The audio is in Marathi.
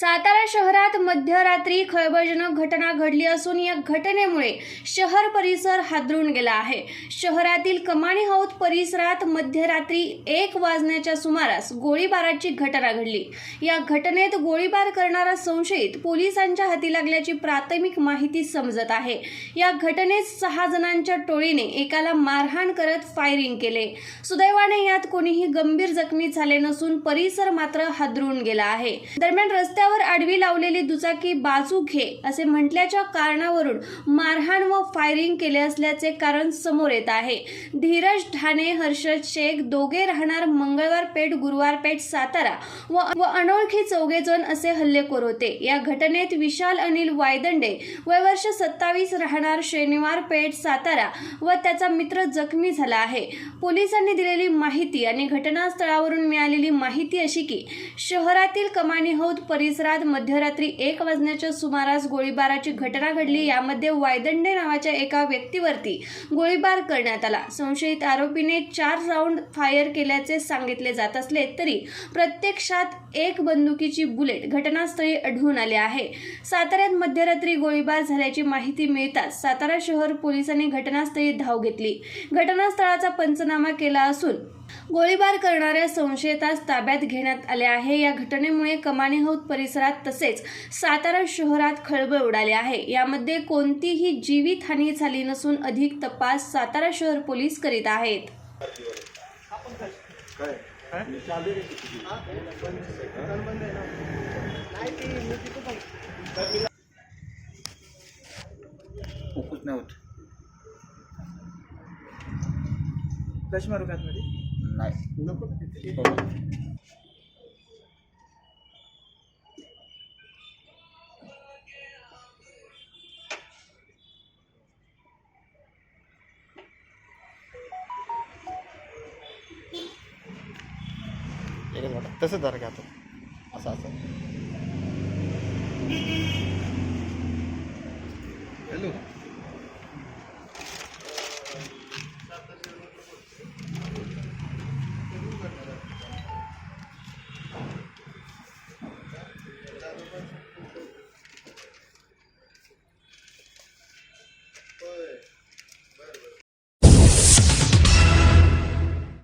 Satara शहरात मध्यरात्री खळबळजनक घटना घडली असून या घटनेमुळे शहर परिसर हादरून गेला आहे. शहरातील कमानी हौद परिसरात मध्यरात्री एक वाजण्याच्या सुमारास गोळीबाराची घटना घडली. या घटनेत गोळीबार करणारा संशयित पोलिसांच्या हाती लागल्याची प्राथमिक माहिती समजत आहे. या घटनेत सहा जणांच्या टोळीने एकाला मारहाण करत फायरिंग केले. सुदैवाने यात कोणीही गंभीर जखमी झाले नसून परिसर मात्र हादरून गेला आहे. दरम्यान रस्त्यावर आडवी लावलेली दुचाकी बाजू घे असे म्हटल्याच्या कारणावरून मारहाण व फायरिंग केले असल्याचे कारण समोर येत आहे. धीरज ठाणे हर्षद शेख दोघे राहणार मंगळवार पेठ गुरुवार पेठ सातारा व व अनोळखी चौघे जण असे हल्लेखोर होते. या घटनेत विशाल अनिल वायदंडे वय वर्ष सत्तावीस राहणार शनिवार पेठ सातारा व त्याचा मित्र जखमी झाला आहे. पोलिसांनी दिलेली माहिती आणि घटनास्थळावरून मिळालेली माहिती अशी की शहरातील कमानी हौद परिसरात मध्यरात्री एक वाजण्याच्या सुमारास गोळीबाराची घटना घडली. यामध्ये वायदंडे नावाच्या एका व्यक्तीवरती गोळीबार करण्यात आला. संशयित आरोपीने चार राऊंड फायर केल्याचे सांगितले जात असले तरी प्रत्यक्षात एक बंदुकीची बुलेट घटनास्थळी आढळून आले आहे. साताऱ्यात मध्यरात्री गोळीबार झाल्याची माहिती मिळताच सातारा शहर पोलिसांनी घटनास्थळी धाव घेतली. घटनास्थळाचा पंचनामा केला असून गोळीबार करणाऱ्या संशयितास ताब्यात घेण्यात आले आहे. या घटनेमुळे कमानी हौद परिसरात तसेच सातारा शहरात खळबळ उडाली आहे. यामध्ये कोणतीही जीवितहानी झाली नसून अधिक तपास सातारा शहर पोलीस करीत आहेत. फोकस नाही होत. कशी मारू का आतमध्ये नाही. नको. एकच वाटत तसंच जरा घ्या तो असं असं